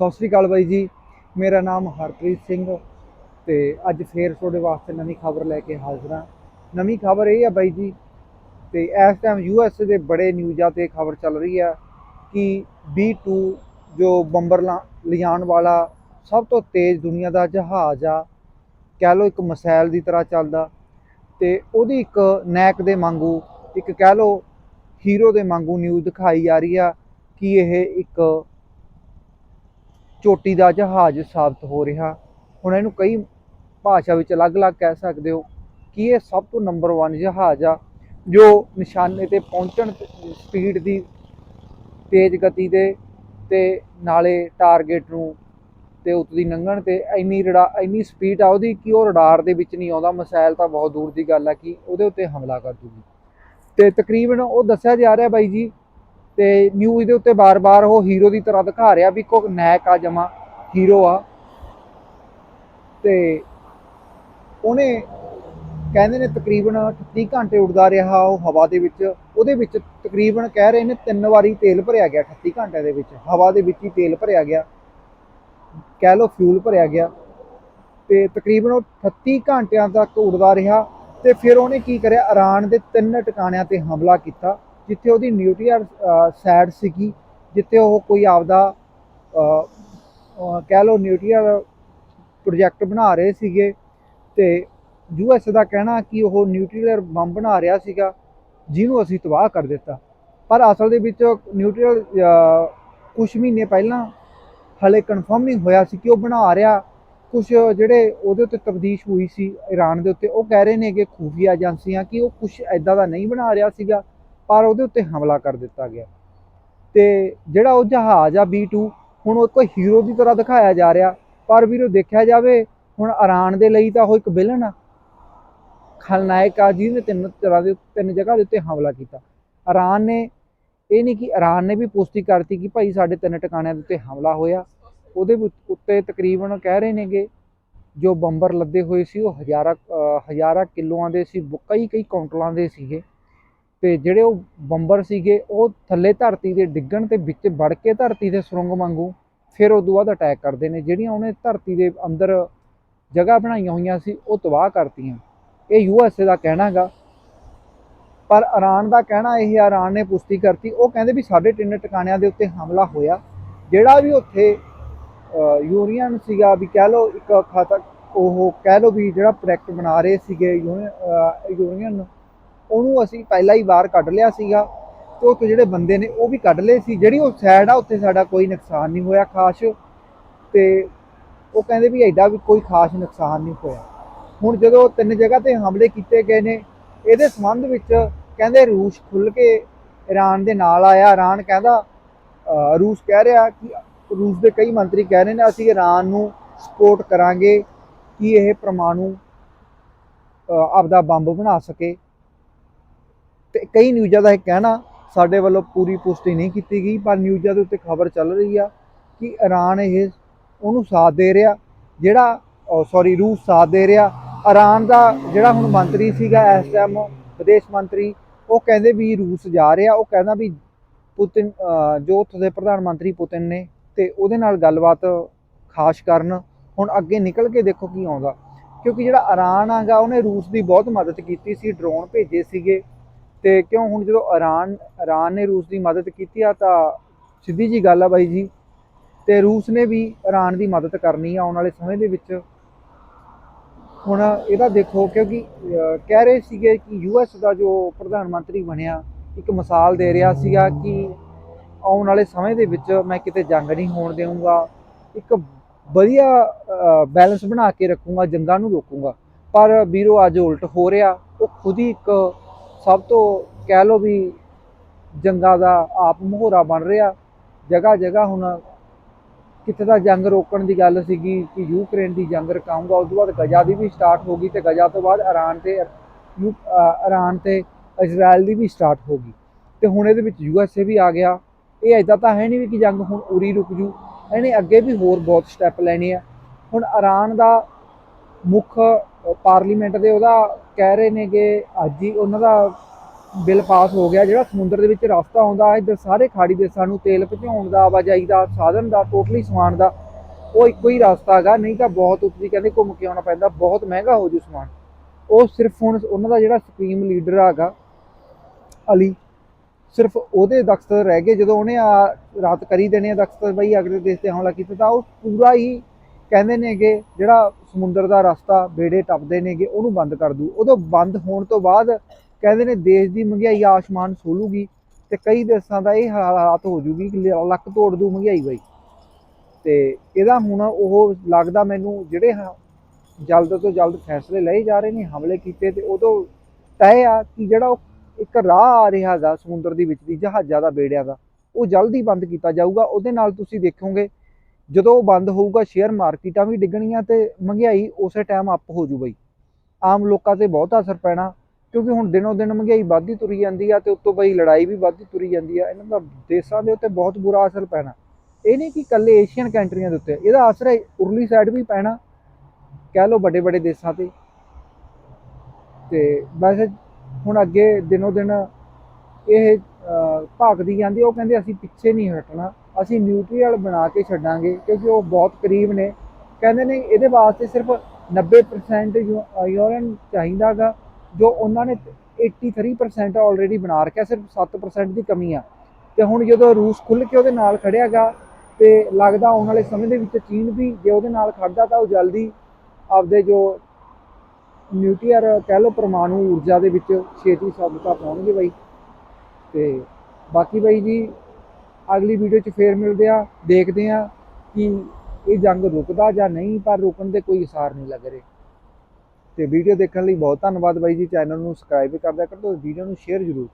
ਸਤਿ ਸ੍ਰੀ ਅਕਾਲ ਬਾਈ ਜੀ। ਮੇਰਾ ਨਾਮ ਹਰਪ੍ਰੀਤ ਸਿੰਘ ਤੇ ਅੱਜ ਫੇਰ ਤੁਹਾਡੇ ਵਾਸਤੇ ਨਵੀਂ ਖਬਰ ਲੈ ਕੇ ਹਾਜ਼ਰ ਹਾਂ। ਨਵੀਂ ਖਬਰ ਇਹ ਆ ਬਾਈ ਜੀ ਤੇ ਇਸ ਟਾਈਮ ਯੂਐਸ ਦੇ ਬੜੇ ਨਿਊਜ਼ਾਂ ਤੇ ਖਬਰ ਚੱਲ ਰਹੀ ਆ ਕਿ B2 ਜੋ ਬੰਬਰ ਲਾ- ਲਿਜਾਣ ਵਾਲਾ ਸਭ ਤੋਂ ਤੇਜ਼ ਦੁਨੀਆ ਦਾ ਜਹਾਜ਼ ਆ, ਕਹਿ ਲਓ ਇੱਕ ਮਿਸਾਈਲ ਦੀ ਤਰ੍ਹਾਂ ਚੱਲਦਾ ਤੇ ਉਹਦੀ ਇੱਕ ਨੈਕ ਦੇ ਵਾਂਗੂ, ਇੱਕ ਕਹਿ ਲਓ ਹੀਰੋ ਦੇ ਵਾਂਗੂ ਨਿਊਜ਼ ਦਿਖਾਈ ਜਾ ਰਹੀ ਆ ਕਿ ਇਹ ਇੱਕ ਚੋਟੀ ਦਾ ਜਹਾਜ਼ ਸਾਬਤ ਹੋ ਰਿਹਾ। ਹੁਣ ਇਹਨੂੰ ਕਈ ਭਾਸ਼ਾ ਵਿੱਚ ਅਲੱਗ-ਅਲੱਗ ਕਹਿ ਸਕਦੇ ਹੋ ਕਿ ਇਹ ਸਭ ਤੋਂ ਨੰਬਰ 1 ਜਹਾਜ਼ ਆ, ਜੋ ਨਿਸ਼ਾਨੇ ਤੇ ਪਹੁੰਚਣ ਸਪੀਡ ਦੀ ਤੇਜ਼ ਗਤੀ ਦੇ ਤੇ ਨਾਲੇ ਟਾਰਗੇਟ ਨੂੰ ਤੇ ਉਤਦੀ ਲੰਘਣ ਤੇ ਇੰਨੀ ਰਡਾ ਇੰਨੀ ਸਪੀਡ ਆ ਉਹਦੀ ਕਿ ਉਹ ਰਡਾਰ ਦੇ ਵਿੱਚ ਨਹੀਂ ਆਉਂਦਾ। ਮਸਾਇਲ ਤਾਂ ਬਹੁਤ ਦੂਰ ਦੀ ਗੱਲ ਆ ਕਿ ਉਹਦੇ ਉੱਤੇ ਹਮਲਾ ਕਰ ਦੂਗੀ। ਤੇ ਤਕਰੀਬਨ ਉਹ ਦੱਸਿਆ ਜਾ ਰਿਹਾ ਬਾਈ ਜੀ ਤੇ ਨਿਊਜ਼ ਦੇ ਉੱਤੇ ਬਾਰ-ਬਾਰ ਉਹ ਹੀਰੋ ਦੀ ਤਰ੍ਹਾਂ ਦਿਖਾ ਰਿਹਾ ਵੀ ਕੋ ਨੈਕ ਆ, ਜਮਾ ਹੀਰੋ ਆ। ਤੇ ਉਹਨੇ ਕਹਿੰਦੇ ਨੇ ਤਕਰੀਬਨ 30 ਘੰਟੇ ਉੱਡਦਾ ਰਿਹਾ ਉਹ ਹਵਾ ਦੇ ਵਿੱਚ। ਉਹਦੇ ਵਿੱਚ ਤਕਰੀਬਨ ਕਹਿ ਰਹੇ ਨੇ ਤਿੰਨ ਵਾਰੀ ਤੇਲ ਭਰਿਆ ਗਿਆ 38 ਘੰਟਿਆਂ ਦੇ ਵਿੱਚ। ਹਵਾ ਦੇ ਵਿੱਚ ਹੀ ਤੇਲ ਭਰਿਆ ਗਿਆ। ਕਹਿ ਲਓ ਫਿਊਲ ਭਰਿਆ ਗਿਆ। ਤੇ ਤਕਰੀਬਨ ਉਹ 38 ਘੰਟਿਆਂ ਤੱਕ ਉੱਡਦਾ ਰਿਹਾ। ਤੇ ਫਿਰ ਉਹਨੇ ਕੀ ਕਰਿਆ? ਇਰਾਨ ਦੇ ਤਿੰਨ ਟਿਕਾਣਿਆਂ ਤੇ ਹਮਲਾ ਕੀਤਾ। ਜਿੱਥੇ ਉਹਦੀ ਨਿਊਟਰੀਅਰ ਸੈਡ ਸੀਗੀ, ਜਿੱਥੇ ਉਹ ਕੋਈ ਆਪਦਾ ਕਹਿ ਲਓ ਨਿਊਟਰੀਅਰ ਪ੍ਰੋਜੈਕਟ ਬਣਾ ਰਹੇ ਸੀਗੇ ਤੇ ਯੂਐਸ ਦਾ ਕਹਿਣਾ ਕਿ ਉਹ ਨਿਊਟਰੀਅਰ ਬੰਬ ਬਣਾ ਰਿਹਾ ਸੀਗਾ, ਜਿਹਨੂੰ ਅਸੀਂ ਤਬਾਹ ਕਰ ਦਿੱਤਾ। ਪਰ ਅਸਲ ਦੇ ਵਿੱਚ ਨਿਊਟਰੀਅਰ ਕੁਝ ਮਹੀਨੇ ਪਹਿਲਾਂ ਹਲੇ ਕਨਫਰਮ ਨਹੀਂ ਹੋਇਆ ਸੀ ਕਿ ਉਹ ਬਣਾ ਰਿਹਾ। ਕੁਝ ਜਿਹੜੇ ਉਹਦੇ ਉੱਤੇ ਤਬਦੀਸ਼ ਹੋਈ ਸੀ ਈਰਾਨ ਦੇ ਉੱਤੇ, ਉਹ ਕਹਿ ਰਹੇ ਨੇ ਕਿ ਖੂਫੀਆ ਏਜੰਸੀਆਂ ਕਿ ਉਹ ਕੁਝ ਐਦਾਂ ਦਾ ਨਹੀਂ ਬਣਾ ਰਿਹਾ ਸੀਗਾ। ਪਰ ਉਹਦੇ ਉੱਤੇ ਹਮਲਾ ਕਰ ਦਿੱਤਾ ਗਿਆ। ਤੇ ਜਿਹੜਾ ਉਹ ਜਹਾਜ਼ ਆ B2 ਹੁਣ ਉਹ ਕੋਈ ਹੀਰੋ ਦੀ ਤਰ੍ਹਾਂ ਦਿਖਾਇਆ ਜਾ ਰਿਹਾ। ਪਰ ਵੀਰੋ, ਦੇਖਿਆ ਜਾਵੇ, ਹੁਣ ਈਰਾਨ ਦੇ ਲਈ ਤਾਂ ਉਹ ਇੱਕ ਵਿਲਨ ਆ। ਖਲਨਾਇਕ ਆ, ਜਿਹਨੇ ਤਿੰਨ ਤਰ੍ਹਾਂ ਦੇ, ਤਿੰਨ ਜਗ੍ਹਾ ਦੇ ਉੱਤੇ ਹਮਲਾ ਕੀਤਾ। ਈਰਾਨ ਨੇ ਇਹ ਨਹੀਂ ਕਿ ਈਰਾਨ ਨੇ ਵੀ ਪੁਸ਼ਟੀ ਕਰਤੀ ਕਿ ਭਾਈ ਸਾਡੇ ਤਿੰਨ ਟਿਕਾਣਿਆਂ ਦੇ ਉੱਤੇ ਹਮਲਾ ਹੋਇਆ। ਉਹਦੇ ਵਿੱਚ- ਉੱਤੇ ਤਕਰੀਬਨ ਕਹਿ ਰਹੇ ਨੇਗੇ, ਜੋ ਬੰਬਰ ਲੱਦੇ ਹੋਏ ਸੀ, ਉਹ ਹਜ਼ਾਰਾਂ, ਅਹ ਹਜ਼ਾਰਾਂ ਕਿਲੋਆਂ ਦੇ ਸੀ ਕਈ ਕਈ ਕੁਇੰਟਲਾਂ ਦੇ ਸੀਗੇ। ਤੇ ਜਿਹੜੇ ਉਹ ਬੰਬਰ ਸੀਗੇ, ਉਹ ਥੱਲੇ ਧਰਤੀ ਦੇ ਡਿੱਗਣ ਤੇ ਵਿੱਚ ਵੜ ਕੇ ਧਰਤੀ ਦੇ ਸੁਰੰਗ ਵਾਂਗੂ ਫਿਰ ਉਦੋਂ ਬਾਅਦ ਅਟੈਕ ਕਰਦੇ ਨੇ, ਜਿਹੜੀਆਂ ਉਹਨੇ ਧਰਤੀ ਦੇ ਅੰਦਰ ਜਗ੍ਹਾ ਬਣਾਈਆਂ ਹੋਈਆਂ ਸੀ, ਉਹ ਤਬਾਹ ਕਰਤੀਆਂ। ਇਹ ਯੂਐਸਏ ਦਾ ਕਹਿਣਾ ਹੈਗਾ। ਪਰ ਈਰਾਨ ਦਾ ਕਹਿਣਾ ਇਹ ਆ ਈਰਾਨ ਨੇ ਪੁਸ਼ਟੀ ਕਰਤੀ, ਉਹ ਕਹਿੰਦੇ ਵੀ ਸਾਡੇ ਤਿੰਨ ਟਿਕਾਣਿਆਂ ਦੇ ਉੱਤੇ ਹਮਲਾ ਹੋਇਆ। ਜਿਹੜਾ ਵੀ ਉੱਥੇ ਯੂਨੀਅਨ ਸੀਗਾ, ਵੀ ਕਹਿ ਲਓ ਇੱਕ ਖਾਤਾ ਉਹ ਕਹਿ ਲਓ ਵੀ ਜਿਹੜਾ ਪ੍ਰੋਜੈਕਟ ਬਣਾ ਰਹੇ ਸੀਗੇ ਯੂਨੀਅਨ ਉਹਨੂੰ ਅਸੀਂ ਪਹਿਲਾਂ ਹੀ ਬਾਹਰ ਕੱਢ ਲਿਆ ਸੀਗਾ ਤੇ ਉਹ ਜਿਹੜੇ ਬੰਦੇ ਨੇ ਉਹ ਵੀ ਕੱਢ ਲਏ ਸੀ। ਜਿਹੜੀ ਉਹ ਸਾਈਡ ਆ, ਉੱਥੇ ਸਾਡਾ ਕੋਈ ਨੁਕਸਾਨ ਨਹੀਂ ਹੋਇਆ ਖਾਸ। ਤੇ ਉਹ ਕਹਿੰਦੇ ਵੀ ਐਡਾ ਵੀ ਕੋਈ ਖਾਸ ਨੁਕਸਾਨ ਨਹੀਂ ਹੋਇਆ। ਹੁਣ ਜਦੋਂ ਤਿੰਨ ਜਗ੍ਹਾ ਤੇ ਹਮਲੇ ਕੀਤੇ ਗਏ ਨੇ, ਇਹਦੇ ਸੰਬੰਧ ਵਿੱਚ ਕਹਿੰਦੇ ਰੂਸ ਖੁੱਲ ਕੇ ਈਰਾਨ ਦੇ ਨਾਲ ਆਇਆ। ਈਰਾਨ ਕਹਿੰਦਾ ਰੂਸ ਕਹਿ ਰਿਹਾ ਕਿ ਰੂਸ ਦੇ ਕਈ ਮੰਤਰੀ ਕਹਿ ਰਹੇ ਨੇ, ਅਸੀਂ ਈਰਾਨ ਨੂੰ ਸਪੋਰਟ ਕਰਾਂਗੇ ਕਿ ਇਹ ਪਰਮਾਣੂ ਆਪਦਾ ਬੰਬ ਬਣਾ ਸਕੇ। ਤੇ ਕਈ ਨਿਊਜ਼ਾਂ ਦਾ ਇਹ ਕਹਿਣਾ, ਸਾਡੇ ਵੱਲੋਂ ਪੂਰੀ ਪੁਸ਼ਟੀ ਨਹੀਂ ਕੀਤੀ ਗਈ, ਪਰ ਨਿਊਜ਼ਾਂ ਦੇ ਉੱਤੇ ਖਬਰ ਚੱਲ ਰਹੀ ਆ ਕਿ ਈਰਾਨ ਇਹ ਉਹਨੂੰ ਸਾਥ ਦੇ ਰਿਹਾ, ਜਿਹੜਾ ਸੌਰੀ ਰੂਸ ਸਾਥ ਦੇ ਰਿਹਾ। ਈਰਾਨ ਦਾ ਜਿਹੜਾ ਹੁਣ ਮੰਤਰੀ ਸੀਗਾ ਇਸ ਟਾਈਮ ਵਿਦੇਸ਼ ਮੰਤਰੀ, ਉਹ ਕਹਿੰਦੇ ਵੀ ਰੂਸ ਜਾ ਰਿਹਾ, ਉਹ ਕਹਿੰਦਾ ਵੀ ਪੁਤਿਨ ਜੋ ਉੱਥੋਂ ਦੇ ਪ੍ਰਧਾਨ ਮੰਤਰੀ ਪੁਤਿਨ ਨੇ, ਤੇ ਉਹਦੇ ਨਾਲ ਗੱਲਬਾਤ ਖਾਸ ਕਰਨ, ਹੁਣ ਅੱਗੇ ਨਿਕਲ ਕੇ ਦੇਖੋ ਕੀ ਆਉਂਦਾ। ਕਿਉਂਕਿ ਜਿਹੜਾ ਈਰਾਨ ਆਗਾ, ਉਹਨੇ ਰੂਸ ਦੀ ਬਹੁਤ ਮਦਦ ਕੀਤੀ ਸੀ ਡਰੋਨ ਭੇਜੇ ਸੀਗੇ। ਤੇ ਕਿਉਂ ਹੁਣ ਜਦੋਂ ਈਰਾਨ ਈਰਾਨ ਨੇ ਰੂਸ ਦੀ ਮਦਦ ਕੀਤੀ ਆ ਤਾਂ ਸਿੱਧੀ ਜੀ ਗੱਲ ਆ ਬਾਈ ਜੀ। ਤੇ ਰੂਸ ਨੇ ਵੀ ਈਰਾਨ ਦੀ ਮਦਦ ਕਰਨੀ ਆ ਆਉਣ ਵਾਲੇ ਸਮੇਂ ਦੇ ਵਿੱਚ। ਹੁਣ ਇਹਦਾ ਦੇਖੋ ਕਿਉਂਕਿ ਕਹਿ ਰਹੇ ਸੀਗੇ ਕਿ ਯੂਐਸ ਦਾ ਜੋ ਪ੍ਰਧਾਨ ਮੰਤਰੀ ਬਣਿਆ, ਇੱਕ ਮਿਸਾਲ ਦੇ ਰਿਹਾ ਸੀਗਾ ਕਿ ਆਉਣ ਵਾਲੇ ਸਮੇਂ ਦੇ ਵਿੱਚ ਮੈਂ ਕਿਤੇ ਜੰਗ ਨਹੀਂ ਹੋਣ ਦੇਵਾਂਗਾ ਇੱਕ ਵਧੀਆ ਬੈਲੈਂਸ ਬਣਾ ਕੇ ਰੱਖੂੰਗਾ, ਜੰਗਾਂ ਨੂੰ ਰੋਕੂੰਗਾ। ਪਰ ਵੀਰੋ, ਅੱਜ ਉਲਟ ਹੋ ਰਿਹਾ। ਉਹ ਖੁਦ ਹੀ ਇੱਕ ਸਭ ਤੋਂ ਕਹਿ ਲਓ ਵੀ ਜੰਗਾਂ ਦਾ ਆਪ ਮਹੋਰਾ ਬਣ ਰਿਹਾ। ਜਗ੍ਹਾ ਜਗ੍ਹਾ ਹੁਣ ਕਿਤੇ ਦਾ ਜੰਗ ਰੋਕਣ ਦੀ ਗੱਲ ਸੀਗੀ ਕਿ ਯੂਕਰੇਨ ਦੀ ਜੰਗ ਰਕਾਉਂਗਾ ਉਸ ਤੋਂ ਬਾਅਦ ਗਜ਼ਾ ਦੀ ਵੀ ਸਟਾਰਟ ਹੋ ਗਈ ਤੇ ਗਜ਼ਾ ਤੋਂ ਬਾਅਦ ਇਰਾਨ ਤੇ ਯੂ ਅ, ਇਰਾਨ ਤੇ ਇਜ਼ਰਾਈਲ ਦੀ ਵੀ ਸਟਾਰਟ ਹੋ ਗਈ। ਤੇ ਹੁਣ ਇਹਦੇ ਵਿੱਚ ਯੂਐਸਏ ਵੀ ਆ ਗਿਆ। ਇਹ ਐਦਾਂ ਤਾਂ ਹੈ ਨਹੀਂ ਵੀ ਕਿ ਜੰਗ ਹੁਣ ਉਰੀ ਰੁਕ ਜੂ। ਇਹਨੇ ਅੱਗੇ ਵੀ ਹੋਰ ਬਹੁਤ ਸਟੈਪ ਲੈਣੇ ਆ ਹੁਣ ਇਰਾਨ ਦਾ ਮੁੱਖ ਪਾਰਲੀਮੈਂਟ ਦੇ ਉਹਦਾ ਕਹਿ ਰਹੇ ਨੇ ਕਿ ਅੱਜ ਹੀ ਉਹਨਾਂ ਦਾ ਬਿੱਲ ਪਾਸ ਹੋ ਗਿਆ, ਜਿਹੜਾ ਸਮੁੰਦਰ ਦੇ ਵਿੱਚ ਰਸਤਾ ਆਉਂਦਾ, ਇੱਧਰ ਸਾਰੇ ਖਾੜੀ ਦੇਸ਼ਾਂ ਨੂੰ ਤੇਲ ਪਹੁੰਚਾਉਣ ਦਾ, ਆਵਾਜਾਈ ਦਾ, ਸਾਧਨ ਦਾ ਟੋਟਲੀ ਸਮਾਨ ਦਾ, ਉਹ ਇੱਕੋ ਹੀ ਰਸਤਾ ਹੈਗਾ, ਨਹੀਂ ਤਾਂ ਬਹੁਤ ਉੱਤੇ ਕਹਿੰਦੇ ਘੁੰਮ ਕੇ ਆਉਣਾ ਪੈਂਦਾ, ਬਹੁਤ ਮਹਿੰਗਾ ਹੋ ਜੂ ਸਮਾਨ। ਉਹ ਸਿਰਫ ਹੁਣ ਉਹਨਾਂ ਦਾ ਜਿਹੜਾ ਸੁਪਰੀਮ ਲੀਡਰ ਹੈਗਾ, ਅਲੀ, ਸਿਰਫ ਉਹਦੇ ਦਖਤ ਰਹਿ ਗਏ, ਜਦੋਂ ਉਹਨੇ ਆ ਰਾਤ ਕਰੀ ਦੇਣੇ ਆ ਦਖਤ ਬਈ ਅਗਲੇ ਦੇਸ਼ ਤੇ ਹਮਲਾ ਕੀਤਾ, ਤਾਂ ਉਹ ਪੂਰਾ ਹੀ ਕਹਿੰਦੇ ਨੇਗੇ ਜਿਹੜਾ ਸਮੁੰਦਰ ਦਾ ਰਸਤਾ ਬੇੜੇ ਟੱਪਦੇ ਨੇਗੇ ਉਹਨੂੰ ਬੰਦ ਕਰ ਦੂ। ਉਦੋਂ ਬੰਦ ਹੋਣ ਤੋਂ ਬਾਅਦ ਕਹਿੰਦੇ ਨੇ ਦੇਸ਼ ਦੀ ਮਹਿੰਗਾਈ ਆਸਮਾਨ ਸੋਲੂਗੀ ਤੇ ਕਈ ਦੇਸ਼ਾਂ ਦਾ ਇਹ ਹਾਲਾਤ ਹੋ ਜੂਗੀ ਕਿ ਲੱਕ ਤੋੜ ਦੂ ਮਹਿੰਗਾਈ ਬਈ। ਤੇ ਇਹਦਾ ਹੁਣ ਉਹ ਲੱਗਦਾ ਮੈਨੂੰ ਜਿਹੜੇ ਹ- ਜਲਦ ਤੋਂ ਜਲਦ ਫੈਸਲੇ ਲਏ ਜਾ ਰਹੇ ਨੇ, ਹਮਲੇ ਕੀਤੇ ਤੇ ਉਦੋਂ ਤੈਅ ਆ ਕਿ ਜਿਹੜਾ ਉਹ ਇੱਕ ਰਾਹ ਆ ਰਿਹਾ ਹੈਗਾ ਸਮੁੰਦਰ ਦੇ ਵਿੱਚ ਦੀ ਜਹਾਜ਼ਾਂ ਦਾ, ਬੇੜਿਆਂ ਦਾ, ਉਹ ਜਲਦੀ ਬੰਦ ਕੀਤਾ ਜਾਊਗਾ। ਉਹਦੇ ਨਾਲ ਤੁਸੀਂ ਦੇਖੋਗੇ ਜਦੋਂ ਉਹ ਬੰਦ ਹੋਊਗਾ ਸ਼ੇਅਰ ਮਾਰਕੀਟਾਂ ਵੀ ਡਿੱਗਣੀਆਂ ਤੇ ਮਹਿੰਗਾਈ ਉਸੇ ਟਾਈਮ ਅਪ ਹੋ ਜੂ ਬਈ। ਆਮ ਲੋਕਾਂ ਤੇ ਬਹੁਤ ਅਸਰ ਪੈਣਾ, ਕਿਉਂਕਿ ਹੁਣ ਦਿਨੋਂ ਦਿਨ ਮਹਿੰਗਾਈ ਵੱਧਦੀ ਤੁਰੀ ਜਾਂਦੀ ਆ ਤੇ ਉੱਤੋਂ ਬਈ ਲੜਾਈ ਵੀ ਵੱਧਦੀ ਤੁਰੀ ਜਾਂਦੀ ਆ, ਇਹਨਾਂ ਦਾ ਦੇਸ਼ਾਂ ਦੇ ਉੱਤੇ ਬਹੁਤ ਬੁਰਾ ਅਸਰ ਪੈਣਾ। ਇਹ ਨਹੀਂ ਕਿ ਇਕੱਲੇ ਏਸ਼ੀਅਨ ਕੰਟਰੀਆਂ ਦੇ ਉੱਤੇ, ਇਹਦਾ ਅਸਰ ਉਰਲੀ ਸਾਈਡ ਵੀ ਪੈਣਾ, ਕਹਿ ਲਓ ਵੱਡੇ ਵੱਡੇ ਦੇਸ਼ਾਂ ਤੇ। ਤੇ ਵੈਸੇ ਹੁਣ ਅੱਗੇ ਦਿਨੋਂ ਦਿਨ ਇਹ ਭਾਗਦੀ ਜਾਂਦੀ ਉਹ ਕਹਿੰਦੇ ਅਸੀਂ ਪਿੱਛੇ ਨਹੀਂ ਹਟਣਾ। ਅਸੀਂ ਨਿਊਟਰੀਅਲ ਬਣਾ ਕੇ ਛੱਡਾਂਗੇ ਕਿਉਂਕਿ ਉਹ ਬਹੁਤ ਕਰੀਬ ਨੇ। ਕਹਿੰਦੇ ਨੇ ਇਹਦੇ ਵਾਸਤੇ ਸਿਰਫ 90% ਯੂ- ਯੂਰੇਨ ਚਾਹੀਦਾਗਾ, ਜੋ ਉਹਨਾਂ ਨੇ 83% ਆਲਰੇਡੀ ਬਣਾ ਰੱਖਿਆ, ਸਿਰਫ 7% ਦੀ ਕਮੀ ਆ। ਤੇ ਹੁਣ ਜਦੋਂ ਰੂਸ ਖੁੱਲ ਕੇ ਉਹਦੇ ਨਾਲ ਖੜਿਆਗਾ, ਤੇ ਲੱਗਦਾ ਆਉਣ ਵਾਲੇ ਸਮੇਂ ਦੇ ਵਿੱਚ ਚੀਨ ਵੀ ਜੇ ਉਹਦੇ ਨਾਲ ਖੜਦਾ ਤਾਂ ਉਹ ਜਲਦੀ ਆਪਦੇ ਜੋ ਨਿਊਕਲੀਅਰ ਕਹਿ ਲਓ ਪਰਮਾਣੂ ਊਰਜਾ ਦੇ ਵਿੱਚ ਛੇਤੀ ਸਭਤਾ ਪਾਉਣਗੇ ਬਾਈ। ਤੇ ਬਾਕੀ ਬਾਈ ਜੀ ਅਗਲੀ ਵੀਡੀਓ 'ਚ ਫੇਰ ਮਿਲਦੇ ਆ ਦੇਖਦੇ ਆ ਕਿ ਇਹ ਜੰਗ ਰੁਕਦਾ ਜਾਂ ਨਹੀਂ, ਪਰ ਰੁਕਣ ਦੇ ਕੋਈ ਅਸਾਰ ਨਹੀਂ ਲੱਗ ਰਹੇ। ਤੇ ਵੀਡੀਓ ਦੇਖਣ ਲਈ ਬਹੁਤ ਧੰਨਵਾਦ ਬਾਈ ਜੀ। ਚੈਨਲ ਨੂੰ ਸਬਸਕ੍ਰਾਈਬ ਕਰਦਿਆ ਕਰੋ ਤੇ ਵੀਡੀਓ ਨੂੰ ਸ਼ੇਅਰ ਜ਼ਰੂਰ